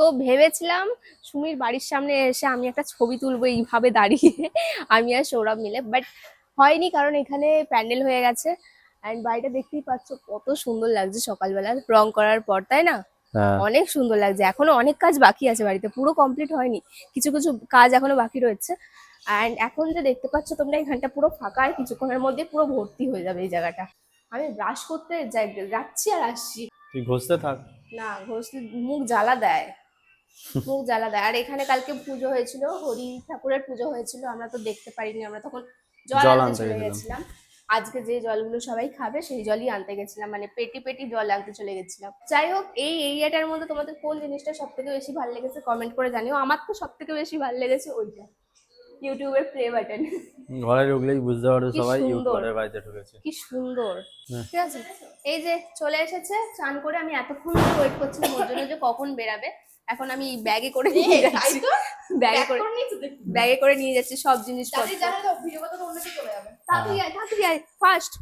তো ভেবেছিলাম সুমির বাড়ির সামনে এসে আমি একটা ছবি তুলবো এইভাবে দাঁড়িয়ে। আমি আর সৌরভ মিলে। বাট হয়নি কারণ এখানে প্যান্ডেল হয়ে গেছে। অ্যান্ড বাড়িটা দেখতেই পাচ্ছ কত সুন্দর লাগছে সকালবেলা রং করার পর তাই না? হ্যাঁ। অনেক সুন্দর লাগছে। এখনও অনেক কাজ বাকি আছে বাড়িতে। পুরো কমপ্লিট হয়নি। কিছু কিছু কাজ এখনও বাকি রয়েছে। অ্যান্ড এখন যে দেখতে পাচ্ছ তোমরা এখানটা পুরো ফাঁকা। আর কিছুক্ষণের মধ্যে পুরো ভর্তি হয়ে যাবে এই জায়গাটা। আমি ব্রাশ করতে যাই যাচ্ছি আর আসছি। তুই ঘষতে থাক। না ঘষলে মুখ জ্বালা দেয়। মুখ জ্বালা দেয়। আর এখানে কালকে পুজো হয়েছিল হরি ঠাকুরের পুজো হয়েছিল আমরা তো দেখতে পারিনি আমরা তখন জল আনতে চলে গেছিলাম। আজকে যে জলগুলো সবাই খাবে সেই জলই আনতে গেছিলাম মানে পেটি পেটি জল আনতে চলে গেছিলাম। যাই হোক এই এরিয়াটার মধ্যে তোমাদের কোন জিনিসটা সব থেকে বেশি ভালো লেগেছে কমেন্ট করে জানিও। আমার তো সব থেকে বেশি ভালো লেগেছে ওইটা ইউটিউবের প্লে বাটন। ঘরে ঢুকলেই বুঝতে পারবে সবাই। ইউটিউবের বাড়িতে ঢুকেছে। কি সুন্দর। হ্যাঁ। ঠিক আছে? এই যে চলে এসেছে চান করে আমি এতক্ষণ ওয়েট করছিলাম ওর জন্য যে কখন বেরাবে। এখন আমি ব্যাগে করে নিয়ে যাচ্ছি। ব্যাগে করে ব্যাগে করে নিয়ে যাচ্ছি সব জিনিসপত্র। তাড়াতাড়ি আয় তাড়াতাড়ি ফার্স্ট